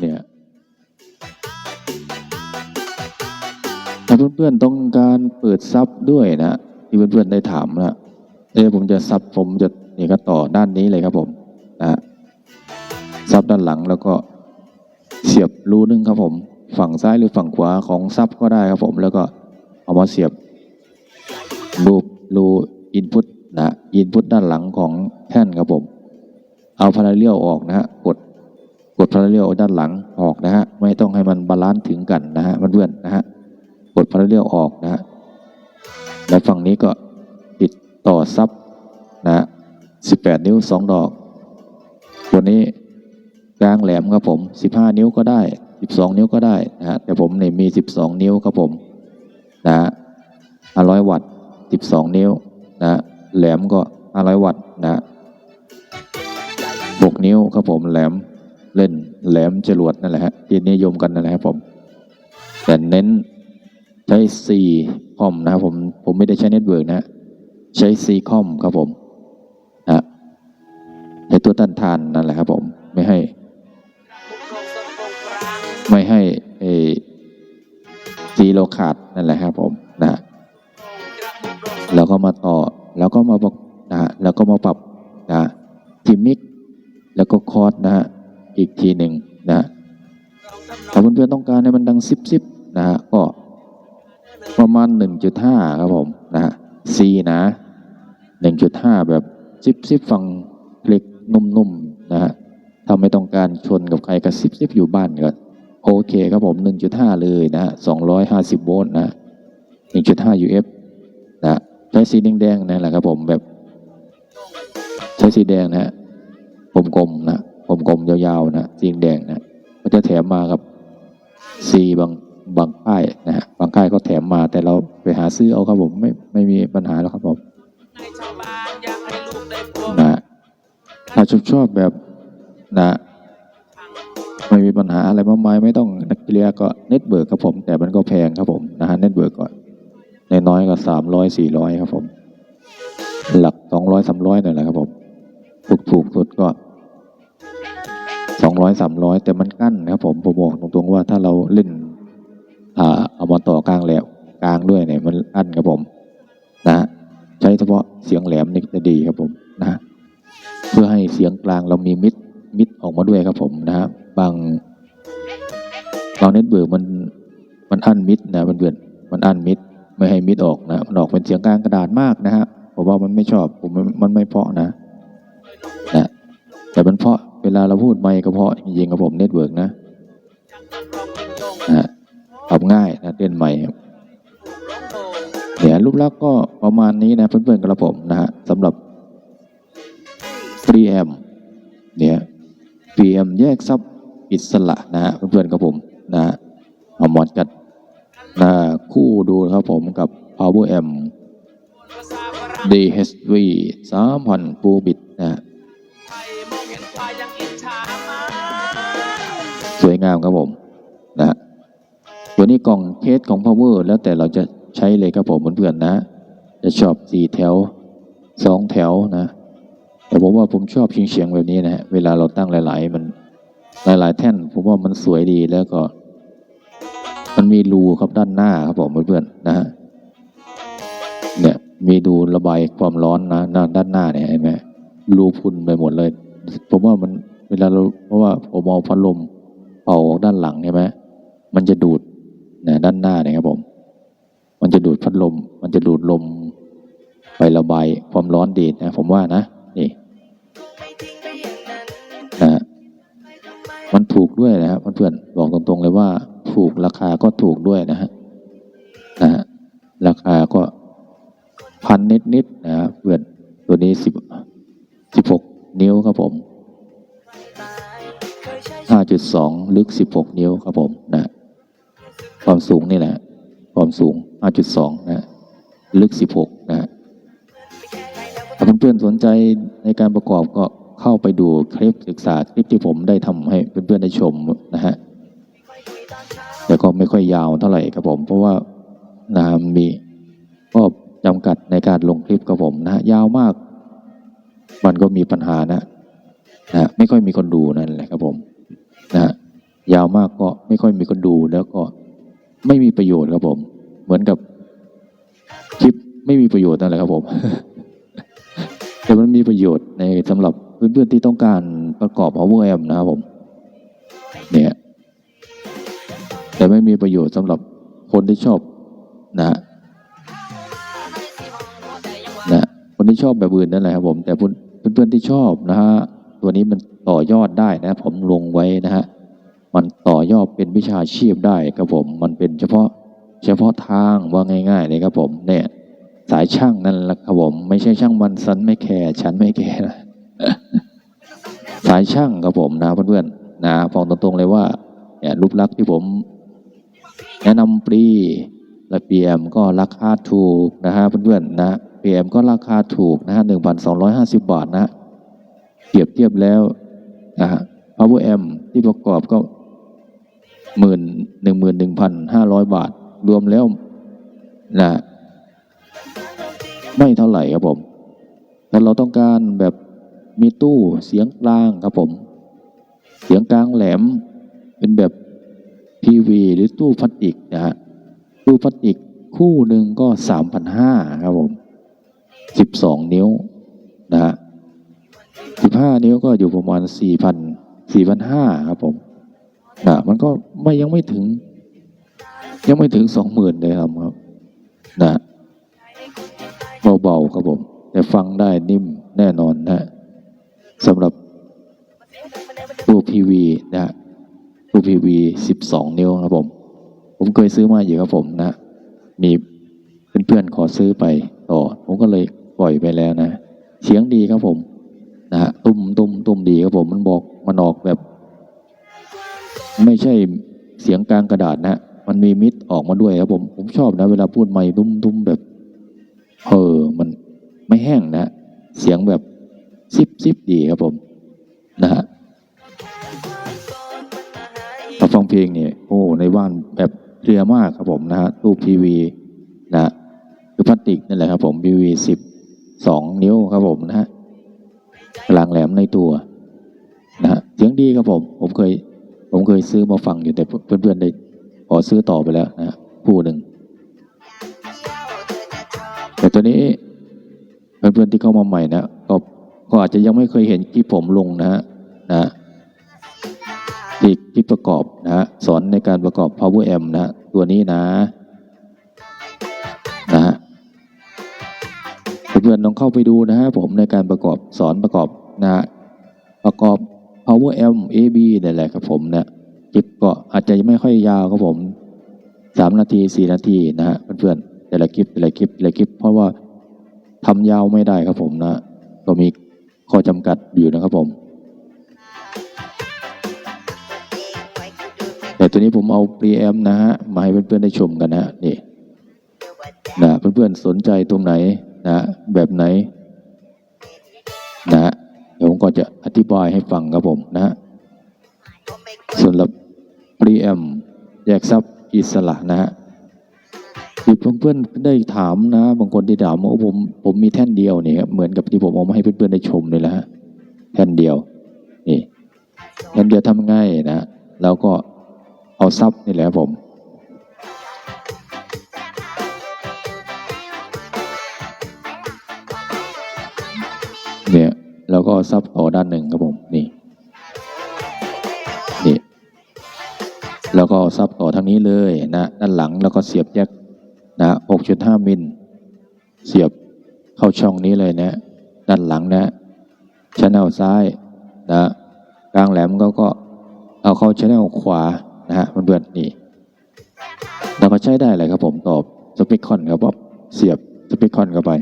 เนี่ยถ้าเพื่อนๆต้องการเปิดซับด้วยนะที่เพื่อนๆได้ถามนะเอ้ผมจะซับผมจะนี่ก็ต่อด้านนี้เลยครับผมนะซับด้านหลังแล้วก็เสียบรูนึงครับผม ฝั่งซ้ายหรือฝั่งขวาของซับก็ได้ครับผมแล้วก็เอามาเสียบรูรูอินพุตนะอินพุตด้านหลังของแท่นครับผม เอาพาราเลียลออกนะฮะกด กดพาราเลียด้านหลังออกนะฮะไม่ต้องให้มันบาลานซ์ถึงกันนะฮะเพื่อนนะฮะกดพาราเลียออกนะฮะแล้วฝั่งนี้ก็ติดต่อซับนะฮะ18นิ้ว2ดอก ตัวนี้กลางแหลมครับผม15นิ้วก็ได้12นิ้วก็ได้นะฮะแต่ผมเนี่ยมี12นิ้วครับผมนะฮะ500วัตต์12นิ้วนะแหลมก็500วัตต์นะฮะ6นิ้วครับผมแหลม แหลมจรวดนั่นแหละฮะที่นิยมกันนั่นแหละครับผม แต่เน้นใช้ C คอมนะครับผมผมไม่ได้ใช้เน็ตเวิร์กนะใช้ C คอมครับผมนะในตัวต้านทานนั่นแหละครับผมไม่ให้ ไม่ให้เอซีโลขาดนั่นแหละครับผมนะแล้วก็มาต่อแล้วก็มาบอกนะฮะแล้วก็มาปรับนะทีมิกแล้วก็คอร์ดนะฮะ อีกทีหนึ่งนะถ้าเพื่อนๆต้องการให้มันดังซิบซิบนะฮะก็ประมาณ 1.5 ครับผมนะฮะ C นะ 1.5 แบบซิบซิบฟังคลิกนุ่มๆนะฮะถ้าไม่ต้องการชนกับใครก็ซิบซิบอยู่บ้านก็โอเคครับผม 1.5 เลยนะฮะ250 โวลต์นะ1.5 UF นะใช้สีแดงๆนั่นแหละครับผมแบบ ใช้สีแดงนะฮะกลมๆนะ กลมๆยาวๆนะสีแดงนะก็จะแถมมากับ C บางบางค่ายนะฮะบางค่ายก็แถมมาแต่เราไปหาซื้อเอาครับผมไม่ไม่มีปัญหาแล้วครับผมนะถ้าชอบชอบแบบนะไม่มีปัญหาอะไรมากมายไม่ต้องนักเรียก็เน็ตเบิร์กครับผม แต่มันก็แพงครับผมนะฮะเน็ตเบิร์กก็ในน้อยก็สามร้อยสี่ร้อยครับผม หลักสองร้อยสามร้อยนี่นแหละครับผมถูกถูกสุดก็ สองร้อยสามร้อยแต่มันกั้นนะครับผมผมบอกตรงๆว่าถ้าเราเล่นอ่าเอามาต่อกลางแหลมกลางด้วยเนี่ยมันอั้นครับผม นะฮะใช้เฉพาะเสียงแหลมนี่จะดีครับผมนะฮะเพื่อให้เสียงกลางเรามีมิดมิดออกมาด้วยครับผมนะฮะบางบางเน็ตเบิร์กมันมันอั้นมิดนะมันเบื่อนมันอั้นมิดไม่ให้มิดออกนะมันออกเป็นเสียงกลางกระดาษมากนะฮะผมว่ามันไม่ชอบผมมันไม่เพาะนะนะแต่มันเพาะ วลาเราพูดไม่ก็เพราะจริงกับผมเน็ตเวิร์กนะนะฮะปรับง่ายนะเล่นใหม่เนี่ยรูปลักษ์ก็ประมาณนี้นะเพื่อนๆกระผมนะฮะสำหรับ 3M เนี่ย 3M แยกซับอิสระนะฮะเพื่อนๆกับผมนะฮะเอาหมอดกัดนะคู่ดูครับผมกับ Power M DHV 3,000 ปูบิตนะ วยงามครับผมนะฮะตัวนี้กล่องเคสของ power แล้วแต่เราจะใช้เลยครับผมเพื่อนๆนะ จะชอบสี่แถวสองแถวนะ แต่ผมว่าผมชอบเฉียงๆแบบนี้นะฮะเวลาเราตั้งหลาย ๆ มันหลาย ๆ แท่นผมว่ามันสวยดีแล้วก็ มันมีรูครับด้านหน้าครับผมเพื่อนๆนะฮะเนี่ยมีดูระบายความร้อนนะด้าด้านหน้าเนี่ยเห็นไหมรูพุ่นไปหมดเลย ผมว่ามันเวลาเราเพราะว่าผมเอาพัดลม เป่าออกด้านหลังใช่ไหมมันจะดูดนะด้านหน้าเนี่ยครับผม มันจะดูดพัดลม มันจะดูดลม ไประบายความร้อนดีดนะผมว่านะนี่นะฮะมันถูกด้วยนะครับเพื่อนๆบอกตรงๆเลยว่า ถูกราคาก็ถูกด้วยนะฮะนะฮะราคาก็พันนิดๆนะฮะเพื่อนตัวนี้สิบสิบหกนิ้วครับผม ห้าจุดสองลึกสิบหกนิ้วครับผมนะ ความสูงนี่แหละ ความสูง 5.2 นะ ลึก 16 นะถ้าเพื่อนๆสนใจในการประกอบก็เข้าไปดูคลิปศึกษาคลิปที่ผมได้ทำให้เพื่อนๆได้ชมนะฮะ แต่ก็ไม่ค่อยยาวเท่าไหร่ครับผม เพราะว่านะมีก็จำกัดในการลงคลิปครับผมนะยาวมาก มันก็มีปัญหานะนะไม่ค่อยมีคนดูนั่นแหละครับผม นะยาวมากก็ไม่ค่อยมีคนดูแล้วก็ไม่มีประโยชน์ครับผม เหมือนกับคลิปไม่มีประโยชน์นั่นแหละครับผม แต่มันมีประโยชน์ในสำหรับเพื่อนๆที่ต้องการประกอบ power amp นะครับผม เนี่ย แต่ไม่มีประโยชน์สำหรับคนที่ชอบนะฮะนะคนที่ชอบแบบอื่นนั่นแหละครับผม แต่เพื่อนๆที่ชอบนะฮะตัวนี้มัน ต่อยอดได้นะผมลงไว้นะฮะมันต่อยอดเป็นวิชาชีพได้ครับผม มันเป็นเฉพาะเฉพาะทางว่าง่ายๆเลยครับผมเนี่ยสายช่างนั่นแหละครับผม ไม่ใช่ช่างมันสันไม่แคร์ฉันไม่แคร์นะสายช่างครับผมนะเพื่อนๆนะฟังตรงๆเลยว่าเนี่ยรูปลักษณ์ที่ผม แนะนำปรีและเปีเอ็มก็ราคาถูกนะฮะเพื่อนๆนะเปีเอ็มก็ราคาถูกนะฮะหนึ่งพันสองร้อยห้าสิบบาทนะเปรียบเทียบแล้ว power amp ที่ประกอบก็หมื่นหนึ่งหมื่นหนึ่งพันห้าร้อยบาท รวมแล้วนะไม่เท่าไหร่ครับผมถ้าเราต้องการแบบมีตู้เสียงกลางครับผม เสียงกลางแหลม เป็นแบบ PV หรือตู้พลาสติกนะฮะตู้พลาสติกคู่หนึ่งก็สามพันห้าครับผมสิบสองนิ้ว สิบห้านิ้วก็อยู่ประมาณสี่พันสี่พันห้าครับผมนะมันก็ไม่ยังไม่ถึง ยังไม่ถึงสองหมื่นเลยครับครับนะเบาๆครับผม แต่ฟังได้นิ่มแน่นอนนะสำหรับตู้ PV นะฮะตู้พีวีสิบสองนิ้วครับผม ผมเคยซื้อมาอยู่ครับผมนะ มีเพื่อนๆขอซื้อไปต่อ ผมก็เลยปล่อยไปแล้วนะ เสียงดีครับผม ตุ้มตุ้มตุ้มดีครับผมมันบอกมันออกแบบ ไม่ใช่เสียงกลางกระดาษนะมันมีมิดออกมาด้วยครับผมผมชอบนะ เวลาพูดไม่ตุ้มตุ้มแบบเออมันไม่แห้งนะ เสียงแบบซิบซิบดีครับผม นะฮะถ้าฟังเพลงเนี่ยโอ้ในบ้านแบบเคลียร์มากครับผมนะฮะตู้พีวีนะฮะคือพลาสติกนั่นแหละครับผมพีวีสิบสองนิ้วครับผมนะฮะ กลางแหลมในตัวนะฮะเสียงดีครับผม ผมเคย ผมเคยซื้อมาฟังอยู่แต่เพื่อนๆได้ขอซื้อต่อไปแล้วนะฮะคู่หนึ่ง แต่ตัวนี้เพื่อนๆที่เข้ามาใหม่นะก็ก็อาจจะยังไม่เคยเห็นคลิปผมลงนะฮะนะฮะที่ที่ประกอบนะฮะสอนในการประกอบ power amp นะฮะตัวนี้นะ พื่อนๆลองเข้าไปดูนะฮะผมในการประกอบสอนประกอบนะฮะประกอบ power m AB นี่แหละครับผมนะคลิปก็อาจจะไม่ค่อยยาวครับผมสามนาทีสี่นาทีนะฮะเพื่อนๆแต่ละคลิปแต่ละคลิปแต่ละคลิป เพราะว่าทำยาวไม่ได้ครับผมนะ ก็มีข้อจำกัดอยู่นะครับผม แต่ตัวนี้ผมเอา preamp นะฮะมาให้เพื่อนๆได้ชมกันนะฮะนี่นะเพื่อนๆสนใจตรงไหน นะแบบไหนนะเดี๋ยวผมก็จะอธิบายให้ฟังครับผมนะฮะสำหรับ preamp แยกซับอิสระนะฮะที่เพื่อนๆได้ถามนะ บางคนที่ถามว่าผมผมมีแท่นเดียวเนี่ยครับเหมือนกับที่ผมเอามาให้เพื่อนๆได้ชมเลยแหละฮะแท่นเดียวนี่แท่นเดียวทำง่ายนะแล้วก็เอาซับนี่แหละผม ก็ซับต่อด้านหนึ่งครับผมนี่นี่แล้วก็ซับต่อทางนี้เลยนะด้านหลังแล้วก็เสียบแยกนะ6.5มิลเสียบเข้าช่องนี้เลยนะด้านหลังนะชแนลซ้ายนะกลางแหลมก็ก็เอาเข้าชแนลขวานะฮะเพื่อนนี่เราก็ใช้ได้เลยครับผมตอบสปิคอนครับว่าเสียบสปิคอนเข้าไป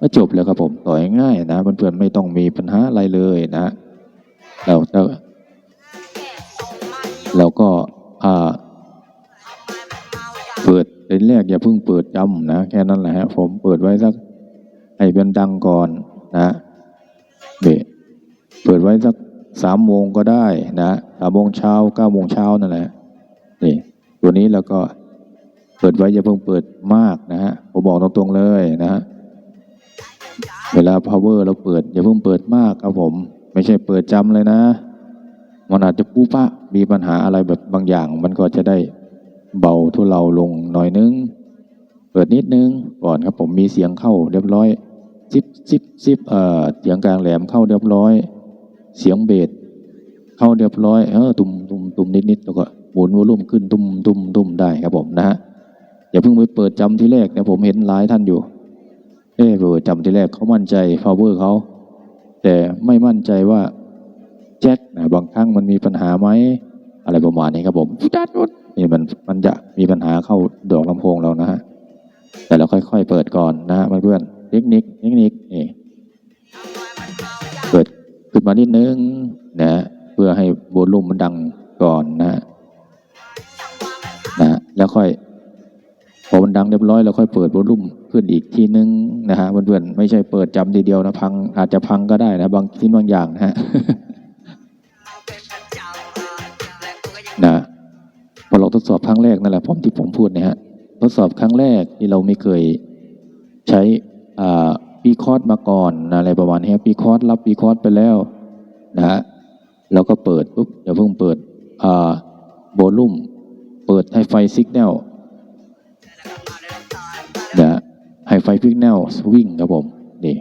ก็จบแล้วครับผมต่อยง่ายนะเพื่อนๆไม่ต้องมีปัญหาอะไรเลยนะ เราเราเราก็อ่าเปิดเป็นแรกอย่าเพิ่งเปิดจำนะแค่นั้นแหละฮะผมเปิดไว้สักให้เป็นดังก่อนนะเบเปิดไว้สักสามโมงก็ได้นะสามโมงเช้าเก้าโมงเช้านั่นแหละนี่ตัวนี้แล้วก็เปิดไว้อย่าเพิ่งเปิดมากนะฮะผมบอกตรงๆเลยนะฮะ เวลา power เราเปิด อย่าเพิ่งเปิดมากครับผม ไม่ใช่เปิดจำเลยนะ มันอาจจะปูปะมีปัญหาอะไรแบบบางอย่าง มันก็จะได้เบาทุเลาลงหน่อยนึง เปิดนิดนึงก่อนครับผมมีเสียงเข้าเรียบร้อยซิบซิบซิบเอ่อเสียงกลางแหลมเข้าเรียบร้อย เสียงเบสเข้าเรียบร้อยเออตุ่มตุ่มตุ่มนิดนิดแล้วก็หมุนวอลุ่มขึ้นตุ่มตุ่มตุ่มได้ครับผมนะฮะอย่าเพิ่งไปเปิดจำที่แรกนะผมเห็นหลายท่านอยู่ เอ้เปิดจำที่แรกเขามั่นใจ power เขาแต่ไม่มั่นใจว่าแจ็คนะบางครั้งมันมีปัญหาไหมอะไรประมาณนี้ครับผมจัดนี่มันมันจะมีปัญหาเข้าดอกลำโพงเรานะฮะแต่เราค่อย ๆ เปิดก่อนนะฮะเพื่อนๆเทคนิคเทคนิคนี่เปิดขึ้นมานิดนึงนะเพื่อให้โวลูมมันดังก่อนนะนะแล้วค่อย พอมันดังเรียบร้อยเราค่อยเปิดโวลุ่มขึ้นอีกทีนึงนะฮะเพื่อนๆไม่ใช่เปิดจำทีเดียวนะพังอาจจะพังก็ได้นะบางที่บางอย่างนะฮะนะพอเราทดสอบครั้งแรกนั่นแหละผมที่ผมพูดนะฮะทดสอบครั้งแรกที่เราไม่เคยใช้อ่าปีคอร์สมาก่อนอะไรประมาณนี้ปีคอร์สรับปีคอร์สไปแล้วนะฮะเราก็เปิดปุ๊บอย่าเพิ่งเปิดอ่าโวลุ่มเปิดให้ไฟสัญญาณนะ ฟพิกแนลวิ่งครับผมนี่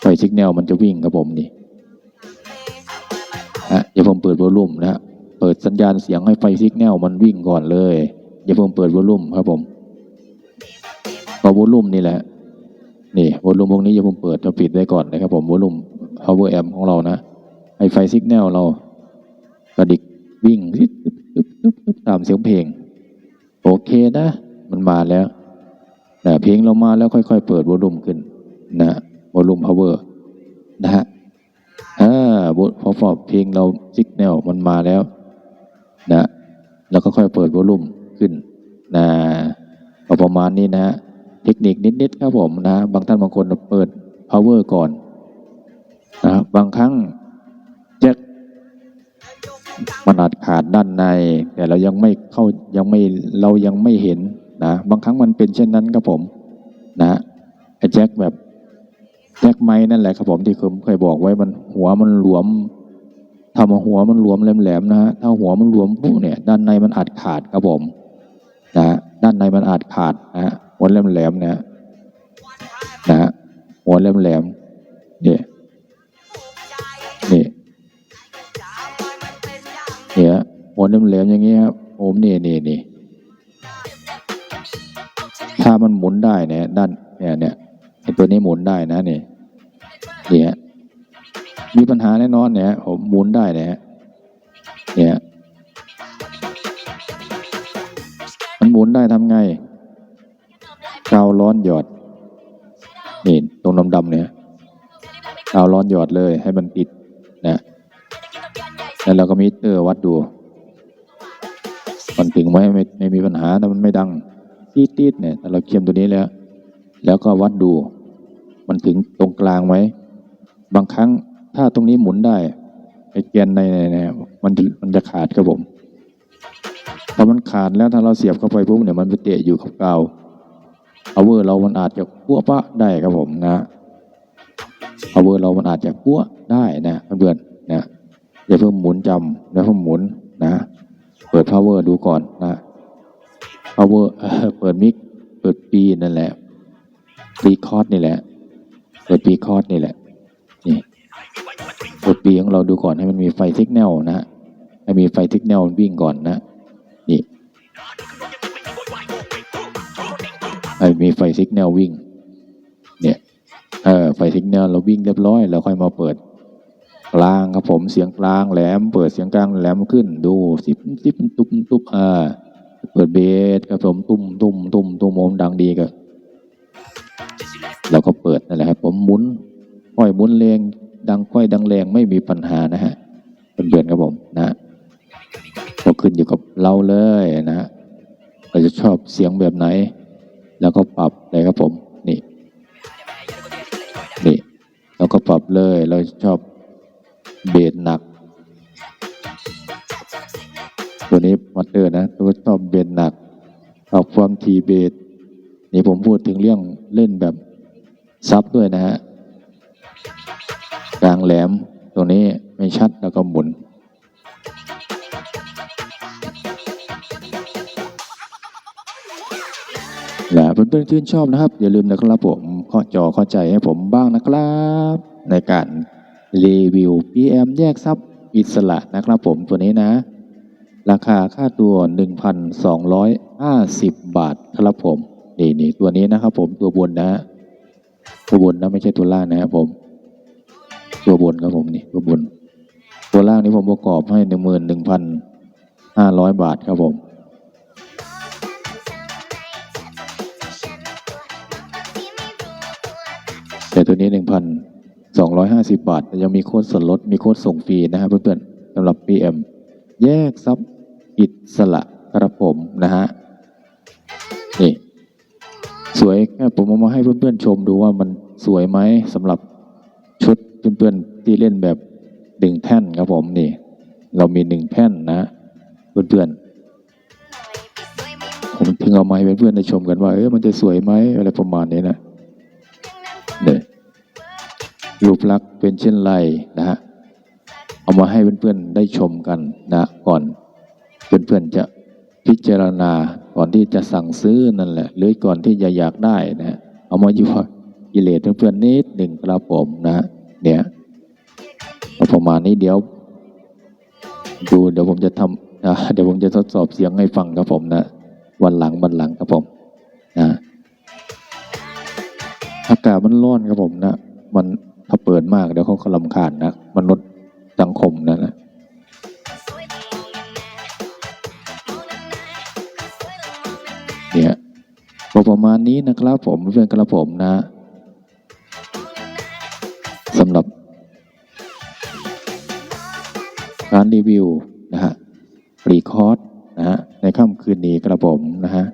ไฟสิกแนลมันจะวิ่งครับผมนี่ฮะอย่าผมเปิดวอลลุ่มนะเปิดสัญญาณเสียงให้ไฟสิกแนลมันวิ่งก่อนเลยอย่าผมเปิดวอลลุ่มครับผมพอวอลลุ่มนี่แหละนี่วอลลุ่มพวกนี้อย่าผมเปิดเราปิดไว้ก่อนนะครับผมวอลลุ่ม power amp ของเรานะให้ไฟสิกแนลเรากระดิกวิ่งตามเสียงเพลง โอเคนะ มันมาแล้ว นะเพลงเรามาแล้วค่อย ๆ เปิดวอลลุ่มขึ้นนะวอลลุ่มพาวเวอร์นะฮะอ่าพอพอเพลงเราสิกแนลมันมาแล้วนะแล้วก็ค่อยเปิดวอลลุ่มขึ้นนะประมาณนี้นะฮะเทคนิคนิดๆครับผมนะบางท่านบางคนเปิด power ก่อนนะบางครั้งแจ็คมันอาจขาดด้านใน แต่เรายังไม่เข้ายังไม่เรายังไม่เห็น นะบางครั้งมันเป็นเช่นนั้นครับผมนะไอ้แจ็คแบบแจ็คไม้นั่นแหละครับผมที่ผมเคยบอกไว้มันหัวมันหลวมทำหัวมันหลวมแหลมๆนะฮะถ้าหัวมันหลวมปุ๊บเนี่ย ด้านในมันอาจขาดครับผมนะด้านในมันอาจขาดนะฮะหัวแหลมๆเนี่ยนะฮะหัวแหลมๆเนี่ยนี่เนี่ยหัวแหลมๆอย่างเงี้ยครับผมนี่นี่นี่ มันหมุนได้เนี่ยด้านเนี่ยเนี่ยไอตัวนี้หมุนได้นะนี่เนี่ยมีปัญหาแน่นอนเนี่ยผมหมุนได้เนี่ยเนี่ยมันหมุนได้ทำไงกาวร้อนหยอดนี่ตรงดำๆเนี่ยกาวร้อนหยอดเลยให้มันติดนะแล้วเราก็มิเตอร์วัดดูมันถึงไหมไม่ไม่มีปัญหาแต่มันไม่ดัง ตีดตีดเนี่ยเราเคียมตัวนี้แล้ว แล้วก็วัดดู มันถึงตรงกลางไหมบางครั้งถ้าตรงนี้หมุนได้ไอ้แกนในเนี่ยมันจะมันจะขาดครับผมพอมันขาดแล้วถ้าเราเสียบเข้าไปปุ๊บเนี่ยมันไปเตะอยู่กับกาวเอาเวอร์เรามันอาจจะปั้วปะได้ครับผมนะเอาเวอร์เรามันอาจจะปั้วได้นะเพื่อนๆนะอย่าเพิ่งหมุนจำอย่าเพิ่งหมุนนะ เปิด power ดูก่อนนะ power เอ่อเปิดมิก เปิดปีนั่นแหละปีคอร์ดนี่แหละ เปิดปีคอร์ดนี่แหละ นี่ เปิดปีของเราดูก่อนให้มันมีไฟสัญญาณนะฮะ ให้มีไฟสัญญาณวิ่งก่อนนะ นี่ให้มีไฟสัญญาณวิ่ง เนี่ย เออ ไฟสัญญาณเราวิ่งเรียบร้อยแล้วค่อยมาเปิดกลางครับผม เสียงกลางแหลม เปิดเสียงกลางแหลมขึ้น ดูซิปซิปตุบตุบอ่า เปิดเบสครับผมตุ้มตุ้มตุ้มตุ้มโมมดังดีก็เราก็เปิดนั่นแหละครับผมหมุนค่อยหมุนแรงดังค่อยดังแรงไม่มีปัญหานะฮะเป็นเพื่อนครับผมนะก็ขึ้นอยู่กับเราเลยนะฮะเราจะชอบเสียงแบบไหน แล้วก็ปรับเลยครับผมนี่นี่เราก็ปรับเลยเราชอบเบสหนัก นี้มันเดินนะตัวชอบเบนหนักเอาความทีเบสนี่ผมพูดถึงเรื่องเล่นแบบซับด้วยนะฮะกลางแหลมตรงนี้ไม่ชัดแล้วก็หมุนและเพื่อนๆชื่นชอบนะครับ อย่าลืมนะครับผมข้อจอเข้าใจให้ผมบ้างนะครับ ในการรีวิว PM แยกซับอิสระนะครับผมตัวนี้นะ ราคาค่าตัว 1,250 บาทครับผม นี่นี่ตัวนี้นะครับผมตัวบนนะตัวบนนะไม่ใช่ตัวล่างนะครับผม ตัวบนครับผมนี่ตัวบน ตัวล่างนี้ผมประกอบให้ 11,500 บาทครับผมแต่ตัวนี้หนึ่งพันสองร้อยห้าสิบาท ยังมีโค้ดส่วนลด มีโค้ดส่งฟรีนะครับเพื่อนๆสำหรับ PM แยกซับ อิสระกระผมนะฮะนี่สวยแค่ผมเอามาให้เพื่อนๆชมดูว่ามันสวยไหมสำหรับชุดเพื่อนๆที่เล่นแบบดึงแท่นครับผมนี่ เรามีหนึ่งแท่นนะ เพื่อนๆผมถึงเอามาให้เพื่อนๆได้ชมกันว่าเออมันจะสวยไหมอะไรประมาณนี้นะเนี่ยรูปลักษณ์เป็นเช่นไรนะฮะเอามาให้เพื่อนๆได้ชมกันนะก่อน เพื่อนๆจะพิจารณาก่อนที่จะสั่งซื้อนั่นแหละ หรือก่อนที่จะอยากได้นะเอามาอยู่กิเลสเพื่อนๆนิดหนึ่งครับผมนะ เนี่ยประมาณนี้เดี๋ยว ดูเดี๋ยวผมจะทำนะเดี๋ยวผมจะทดสอบเสียงให้ฟังครับผมนะวันหลังวันหลังครับผมนะอากาศมันร้อนครับผมนะ มันถ้าเปิดมากเดี๋ยวเขาก็ลำคาญนะมันลดสังคมนะ ประมาณนี้นะครับผมเพื่อนกระผมนะสำหรับการรีวิวนะฮะรีคอร์ดนะฮะในค่ำคืนนี้กระผมนะฮะ